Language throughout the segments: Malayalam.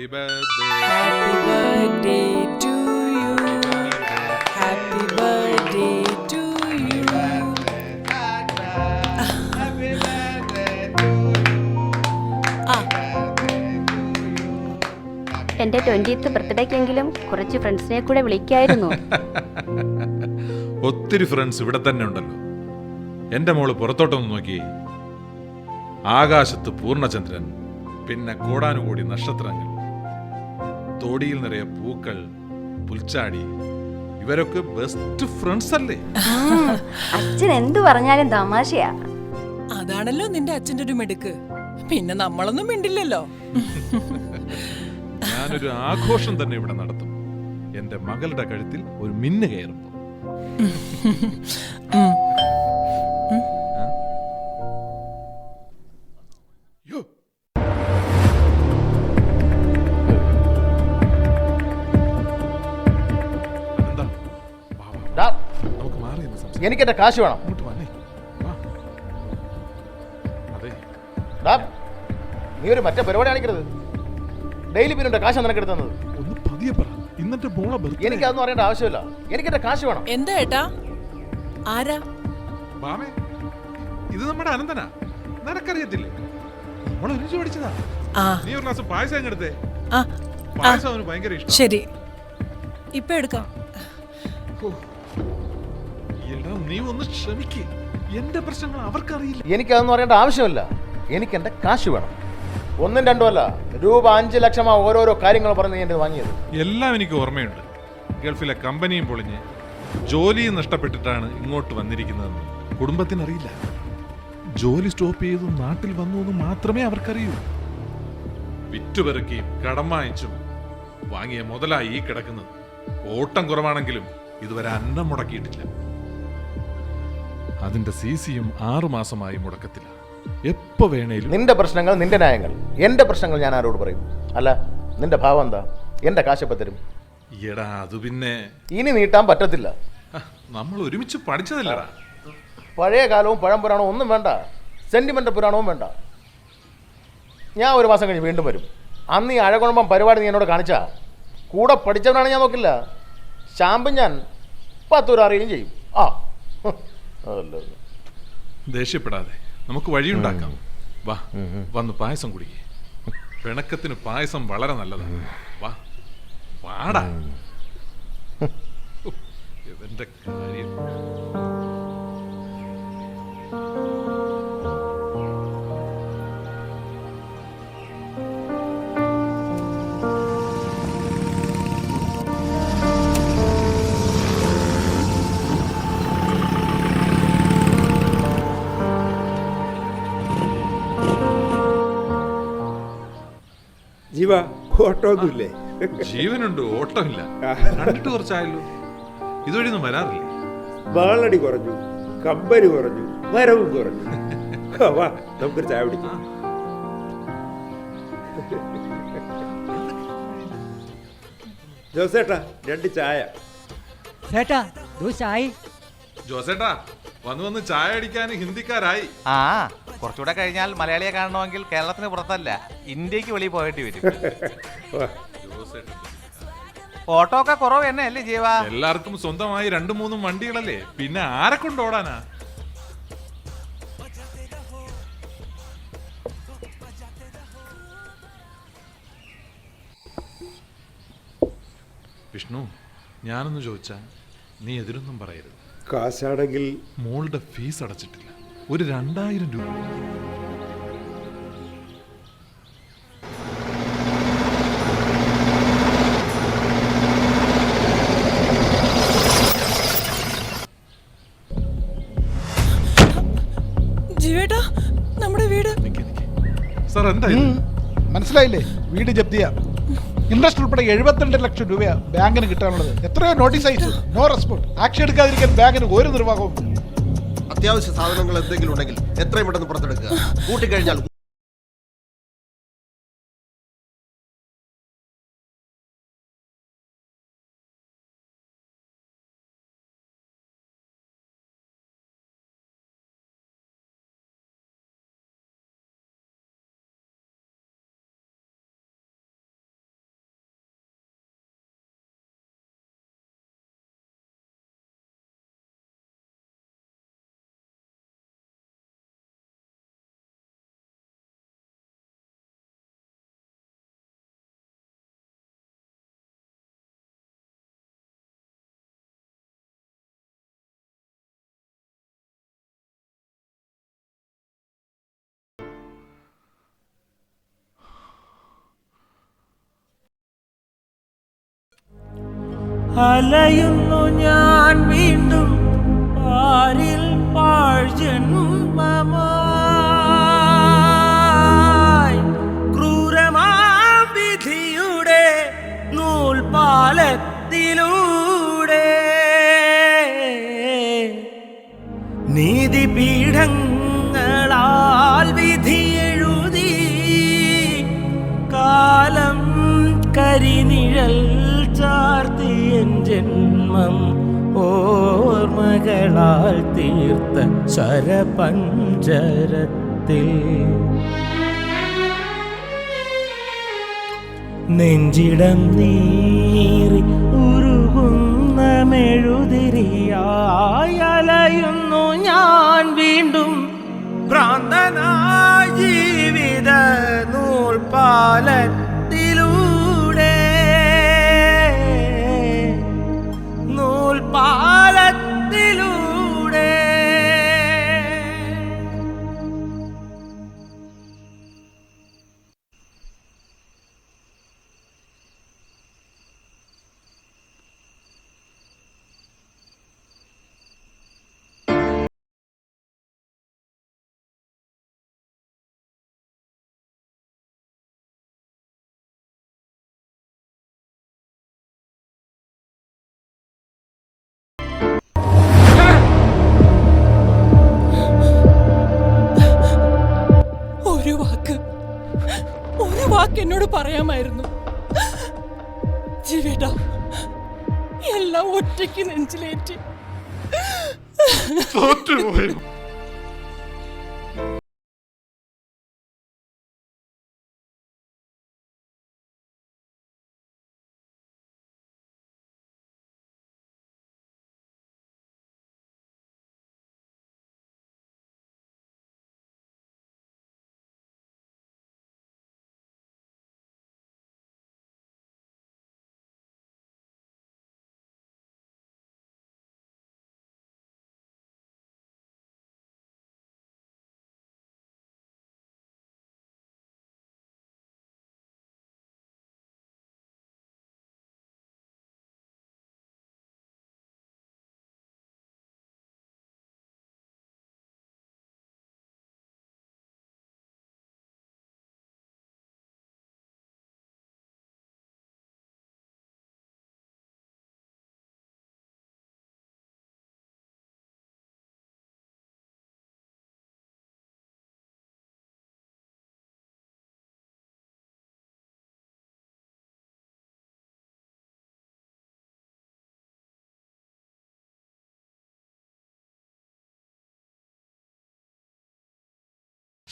Happy birthday Happy birthday to you. Happy birthday to you. എന്റെ ട്വന്റിയത്ത് ബർത്ത്ഡേക്കെങ്കിലും കുറച്ച് ഫ്രണ്ട്സിനെ കൂടെ വിളിക്കായിരുന്നു ഒത്തിരി ഫ്രണ്ട്സ് ഇവിടെ തന്നെ ഉണ്ടല്ലോ എന്റെ മോൾ പുറത്തോട്ടൊന്ന് നോക്കി ആകാശത്ത് പൂർണചന്ദ്രൻ പിന്നെ കോടാനുകൂടി നക്ഷത്രങ്ങൾ തോടിയിൽ നിറയെ പൂക്കൾ പുൽച്ചാടി ഇവരൊക്കെ ബെസ്റ്റ് ഫ്രണ്ട്സ് അല്ലേ? അച്ഛൻ എന്തു പറഞ്ഞാലും തമാശയാ. അതാണല്ലോ നിന്റെ അച്ഛന്റെ ഒരു മിടുക്ക്. പിന്നെ നമ്മളൊന്നും മിണ്ടില്ലല്ലോ. ഞാനൊരു ആഘോഷം തന്നെ ഇവിടെ നടത്തും. എന്റെ മകളുടെ കഴുത്തിൽ ഒരു മിന്ന് കയറുമ്പോ എനിക്ക് എന്റെ കാശ് വേണം. അങ്ങോട്ട് വന്നേ. വാ. അതെ. ഡാ, നീ ഒരു മറ്റേ പരിപാടി കാണിക്കരുത്. ഡെയിലി പിന്നെ കാശ് നിനക്ക് എടുത്തത് ഒന്ന് പതിയെ പറ. ഇന്നത്തെ മോളെ birthday. എനിക്ക് അതൊന്നും അറിയേണ്ട ആവശ്യമില്ല. എനിക്ക് എന്റെ കാശ് വേണം. എന്താ ഏട്ടാ? ആരാ? മാമേ ഇത് നമ്മുടെ അനന്തനാ. നിനക്കറിയത്തില്ലേ? നമ്മൾ ഒരുമിച്ച് പഠിച്ചതാ. ആ. നീ ഒരു ഗ്ലാസ് പായസം അങ്ങ് എടുത്തേ. ആ പായസം അവന് ഭയങ്കര ഇഷ്ടം. ശരി. ഇപ്പൊ എടുക്കാം. എടാ നീ ഒന്ന് ക്ഷമിക്ക്. എന്റെ പ്രശ്നങ്ങൾ അവർക്കറിയില്ല. എനിക്ക് അതൊന്നും അറിയേണ്ട ആവശ്യമില്ല. എനിക്ക് എന്റെ കാശ് വേണം. ഒന്നും രണ്ടും അല്ല രൂപ അഞ്ച് ലക്ഷമാ ഓരോരോ കാര്യങ്ങൾ പറഞ്ഞ് എന്റെ വാങ്ങിയത്. എല്ലാം എനിക്ക് ഓർമ്മയുണ്ട്. ഗൾഫിലെ കമ്പനിയും പൊളിഞ്ഞ് ജോലിയും നഷ്ടപ്പെട്ടിട്ടാണ് ഇങ്ങോട്ട് വന്നിരിക്കുന്നതെന്ന് കുടുംബത്തിനറിയില്ല. ജോലി സ്റ്റോപ്പ് ചെയ്തു നാട്ടിൽ വന്നു എന്ന് മാത്രമേ അവർക്കറിയൂ. വിറ്റുപെറുക്കിയും കടം വാങ്ങിച്ചും വാങ്ങിയ മുതലായി ഈ കിടക്കുന്നത്. ഓട്ടം കുറവാണെങ്കിലും ഇതുവരെ അന്നം മുടക്കിയിട്ടില്ല. അതിന്റെ സി സിയും ആറുമാസമായി മുടക്കത്തില്ല. എപ്പോ വേണേലും നിന്റെ പ്രശ്നങ്ങൾ നിന്റെ ന്യായങ്ങൾ. എന്റെ പ്രശ്നങ്ങൾ ഞാൻ ആരോട് പറയും? അല്ല നിന്റെ ഭാവം എന്താ? എന്റെ കാശപ്പത്തരും. തരും എടാ അത് പിന്നെ ഇനി നീട്ടാൻ പറ്റത്തില്ല. നമ്മൾ ഒരുമിച്ച് പഠിച്ചതല്ലടാ. പഴയ കാലവും പഴംപുരാണവും ഒന്നും വേണ്ട. സെന്റിമെന്റ് പുരാണവും വേണ്ട. ഞാൻ ഒരു മാസം കഴിഞ്ഞ് വീണ്ടും വരും. അന്ന് ഈ അഴകുഴമ്പം പരിപാടി നീ എന്നോട് കാണിച്ചാ. കൂടെ പഠിച്ചവനാണ് ഞാൻ നോക്കില്ല. ശാമ്പും ഞാൻ പത്തൂരറിയുകയും ചെയ്യും. ആ ദേഷ്യപ്പെടാതെ. നമുക്ക് വഴിയുണ്ടാക്കാം വാ വന്ന് പായസം കുടിക്കേ. പിണക്കത്തിന് പായസം വളരെ നല്ലതാണ്. വാ വാടാ. എന്റെ ഇവന്റെ കാര്യം. ജീവ ഓട്ടോ ഒന്നുമില്ലേ ജീവനുണ്ട് ഓട്ടമില്ല. കണ്ടിട്ട് കുറച്ചായല്ലോ. ഇതുവഴിയൊന്നും വരാറില്ല. വാളടി കുറഞ്ഞു കമ്പനി കുറഞ്ഞു മരവും കുറഞ്ഞു. വാ നമുക്കൊരു ചായ പിടിക്കാം ജോസേട്ടാ രണ്ട് ചായ. ചേട്ടാ ദോ ചായ് ജോസേട്ടാ വന്ന് വന്ന് ചായ അടിക്കാൻ ഹിന്ദിക്കാരായി. ആ. കുറച്ചുകൂടെ കഴിഞ്ഞാൽ മലയാളിയെ കാണണമെങ്കിൽ കേരളത്തിന് പുറത്തല്ല ഇന്ത്യയ്ക്ക് വെളിയിൽ പോയിട്ട് വരും. ഓട്ടോ ഒക്കെ കുറവ് തന്നെ അല്ലേ ജീവ? എല്ലാവർക്കും സ്വന്തമായി രണ്ടു മൂന്നും വണ്ടികളല്ലേ? പിന്നെ ആരെ കൊണ്ട് ഓടാനാ? വിഷ്ണു ഞാനൊന്ന് ചോദിച്ചാ നീ എതിരൊന്നും പറയരുത്. കാശാണെങ്കിൽ മോളുടെ ഫീസ് അടച്ചിട്ടില്ല. ഒരു രണ്ടായിരം രൂപ. ജീവേട്ടാ നമ്മുടെ വീട്. സാർ എന്താ ഇത്? മനസ്സിലായില്ലേ? വീട് ജപ്തിയ ഇൻട്രസ്റ്റ് ഉൾപ്പെടെ എഴുപത്തിരണ്ട് ലക്ഷം രൂപയാ ബാങ്കിന് കിട്ടാനുള്ളത്. എത്രയോ നോട്ടീസ് അയച്ചു നോ റെസ്പോണ്ട്. ആക്ഷൻ എടുക്കാതിരിക്കാൻ ബാങ്കിന് ഒരു നിർവാഹവും അത്യാവശ്യ സാധനങ്ങൾ എന്തെങ്കിലും ഉണ്ടെങ്കിൽ എത്രയും പെട്ടെന്ന് പുറത്തെടുക്കുക. കൂട്ടിക്കഴിഞ്ഞാൽ അലയുന്നു ഞാൻ വീണ്ടും ആരിൽ പാഴ്ജന്മമായി ക്രൂരമാ വിധിയുടെ നൂൽപാലത്തിലൂടെ. നീതിപീഠങ്ങളാൽ എഴുതി കാലം കരിനിഴൽ ഓർമ്മകളാൽ തീർത്ത ശരപഞ്ചരത്തിൽ. നെഞ്ചിടം നീറി ഉരുകുന്ന മെഴുതിരിയായി അലയുന്നു ഞാൻ വീണ്ടും. ഭ്രാന്തനായി ജീവിത നൂൽപാലത്തിലൂടെ വാക്ക് എന്നോട് പറയാമായിരുന്നു. എല്ലാം ഒറ്റയ്ക്ക് നെഞ്ചിലേറ്റി.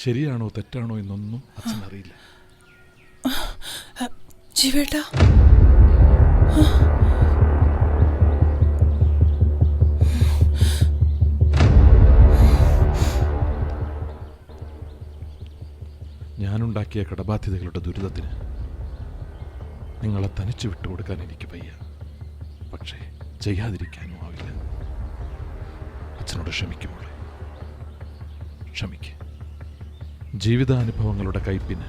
ശരിയാണോ തെറ്റാണോ എന്നൊന്നും അച്ഛൻ അറിയില്ല. ജീവേട്ടാ. ഞാനുണ്ടാക്കിയ കടബാധ്യതകളുടെ ദുരിതത്തിന് നിങ്ങളെ തനിച്ചു വിട്ടുകൊടുക്കാൻ എനിക്ക് വയ്യ. പക്ഷേ ചെയ്യാതിരിക്കാനും ആവില്ല. അച്ഛനോട് ക്ഷമിക്കുമ്പോൾ ക്ഷമിക്ക്. ജീവിതാനുഭവങ്ങളുടെ കയ്പിന്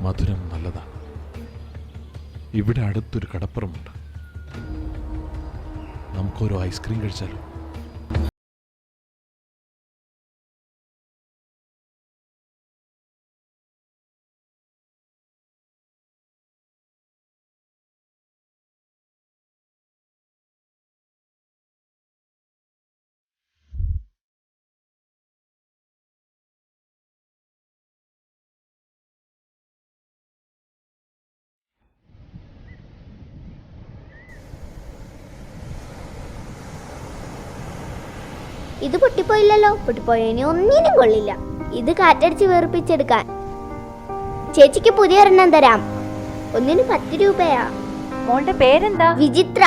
മധുരം നല്ലതാണ്. ഇവിടെ അടുത്തൊരു കടപ്പുറമുണ്ട്. നമുക്കൊരു ഐസ്ക്രീം കഴിച്ചാലോ? ഇത് പൊട്ടിപ്പോയില്ലല്ലോ. പൊട്ടിപ്പോയതിന് ഒന്നിനും കൊള്ളില്ല. ഇത് കാറ്റടിച്ച് വേർപ്പിച്ചെടുക്കാൻ. ചേച്ചിക്ക് പുതിയ ഒരെണ്ണം തരാം. ഒന്നിന് പത്ത് രൂപയാ. മോളുടെ പേരെന്താ? വിചിത്ര.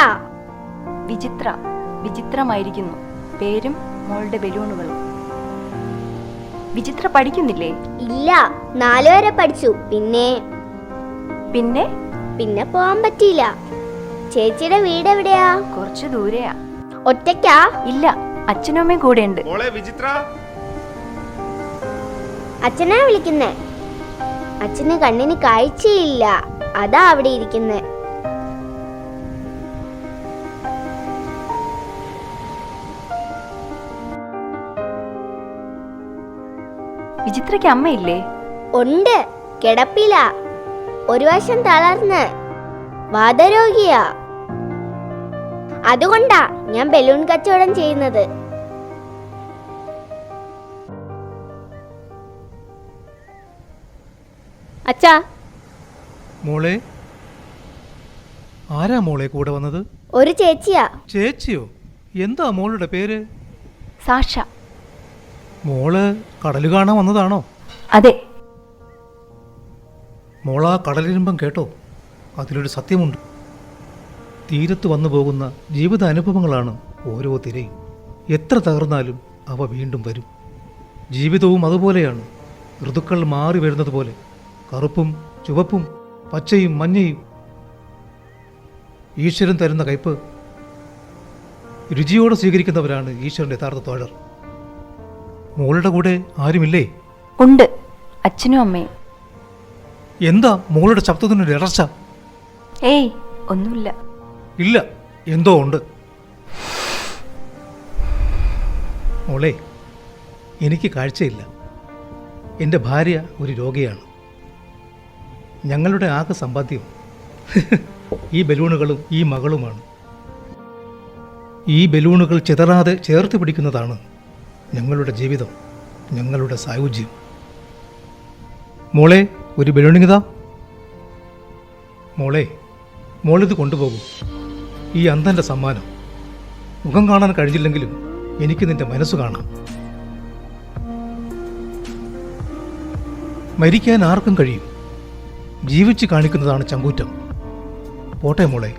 വിചിത്ര. വിചിത്രമായിരിക്കുന്നു. പേരും മോളുടെ ബലൂണുകളും. വിചിത്ര പഠിക്കുന്നില്ലേ? ഇല്ല. നാലു വരെ പഠിച്ചു. പിന്നെ? പിന്നെ? പിന്നെ പോവാൻ പറ്റിയില്ല. ചേച്ചിയുടെ വീട് എവിടെയാ കുറച്ച് ദൂരെയാ. ഒറ്റയ്ക്കാ? ഇല്ല. അച്ഛനും അമ്മയും കൂടെ ഉണ്ട് അച്ഛനാ വിളിക്കുന്നേ. അച്ഛന് കണ്ണിന് കാഴ്ചയില്ല. അതാ അവിടെ ഇരിക്കുന്നേ. വിചിത്രക്ക് അമ്മയില്ലേ? ഉണ്ട്. കിടപ്പില. ഒരു വശം തളർന്ന്. വാതരോഗിയാ അതുകൊണ്ടാ ഞാൻ ബലൂൺ കച്ചവടം ചെയ്യുന്നത്. അച്ഛാ. മോളെ ആരാ മോളെ കൂടെ വന്നത്? ഒരു ചേച്ചിയാ. ചേച്ചിയോ? എന്താ മോളുടെ പേര്? സാക്ഷ മോൾ കടൽ കാണാൻ വന്നതാണോ? അതെ. മോളാ കടലിരുമ്പം കേട്ടോ. അതിലൊരു സത്യമുണ്ട്. തീരത്ത് വന്നു പോകുന്ന ജീവിത അനുഭവങ്ങളാണ് ഓരോ തിരയും. എത്ര തകർന്നാലും അവ വീണ്ടും വരും. ജീവിതവും അതുപോലെയാണ്. ഋതുക്കൾ മാറി വരുന്നത് പോലെ കറുപ്പും ചുവപ്പും പച്ചയും മഞ്ഞയും ഈശ്വരൻ തരുന്ന കയ്പ്. രുചിയോടെ സ്വീകരിക്കുന്നവരാണ് ഈശ്വരന്റെ യഥാർത്ഥ തോഴർ. മോളുടെ കൂടെ ആരുമില്ലേ? ഉണ്ട്. അച്ഛനും അമ്മയും. എന്താ മോളുടെ ശബ്ദത്തിനൊരു ഇടർച്ച? ഏയ് ഒന്നുമില്ല. ഇല്ല എന്തോ ഉണ്ട്. മോളെ എനിക്ക് കാഴ്ചയില്ല. എന്റെ ഭാര്യ ഒരു രോഗിയാണ്. ഞങ്ങളുടെ ആകെ സമ്പാദ്യം ഈ ബലൂണുകളും ഈ മകളുമാണ്. ഈ ബലൂണുകൾ ചിതറാതെ ചേർത്ത് പിടിക്കുന്നതാണ് ഞങ്ങളുടെ ജീവിതം ഞങ്ങളുടെ സായുജ്യം. മോളെ ഒരു ബലൂണിങ്ങിതാ മോളെ മോളിത് കൊണ്ടുപോകൂ. ഈ അന്ധന്റെ സമ്മാനം. മുഖം കാണാൻ കഴിഞ്ഞില്ലെങ്കിലും എനിക്ക് നിന്റെ മനസ്സ് കാണാം. മരിക്കാൻ ആർക്കും കഴിയും. ജീവിച്ച് കാണിക്കുന്നതാണ് ചങ്കൂറ്റം. പോട്ടെ മോളെ.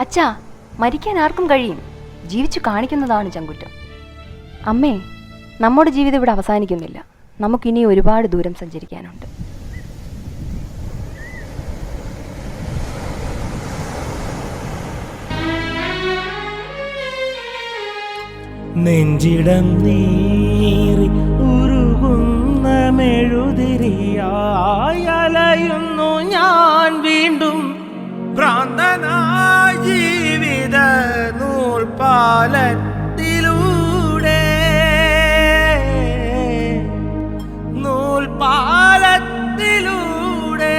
അച്ഛാ മരിക്കാൻ ആർക്കും കഴിയും. ജീവിച്ചു കാണിക്കുന്നതാണ് ചങ്കുറ്റം. അമ്മേ നമ്മുടെ ജീവിതം ഇവിടെ അവസാനിക്കുന്നില്ല. നമുക്കിനി ഒരുപാട് ദൂരം സഞ്ചരിക്കാനുണ്ട്. നെഞ്ചിടം നീറി ഉരുകുന്ന മെഴുതിരിയായലയുന്നു ഞാൻ വീണ്ടും ഭ്രാന്തനായ നൂൽപാലത്തിലൂടെ നൂൽപാലത്തിലൂടെ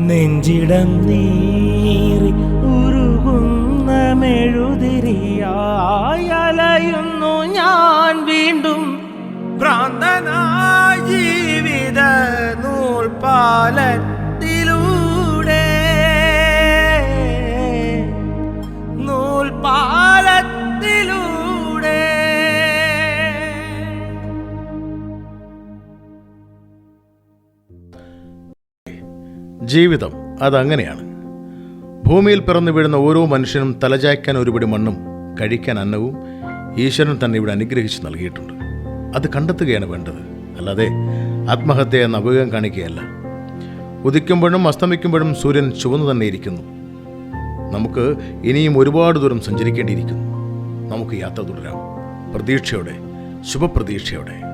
നെഞ്ചിടം നീറി ജീവിതം അതങ്ങനെയാണ്. ഭൂമിയിൽ പിറന്നു വീഴുന്ന ഓരോ മനുഷ്യനും തലചായ്ക്കാൻ ഒരുപടി മണ്ണും കഴിക്കാൻ അന്നവും ഈശ്വരൻ തന്നെ ഇവിടെ അനുഗ്രഹിച്ച് നൽകിയിട്ടുണ്ട്. അത് കണ്ടെത്തുകയാണ് വേണ്ടത്. അല്ലാതെ ആത്മഹത്യ എന്ന അപകം കാണിക്കുകയല്ല. ഉദിക്കുമ്പോഴും അസ്തമിക്കുമ്പോഴും സൂര്യൻ ചുവന്നു തന്നെ ഇരിക്കുന്നു. നമുക്ക് ഇനിയും ഒരുപാട് ദൂരം സഞ്ചരിക്കേണ്ടിയിരിക്കുന്നു. നമുക്ക് യാത്ര തുടരാം. പ്രതീക്ഷയോടെ ശുഭപ്രതീക്ഷയോടെ.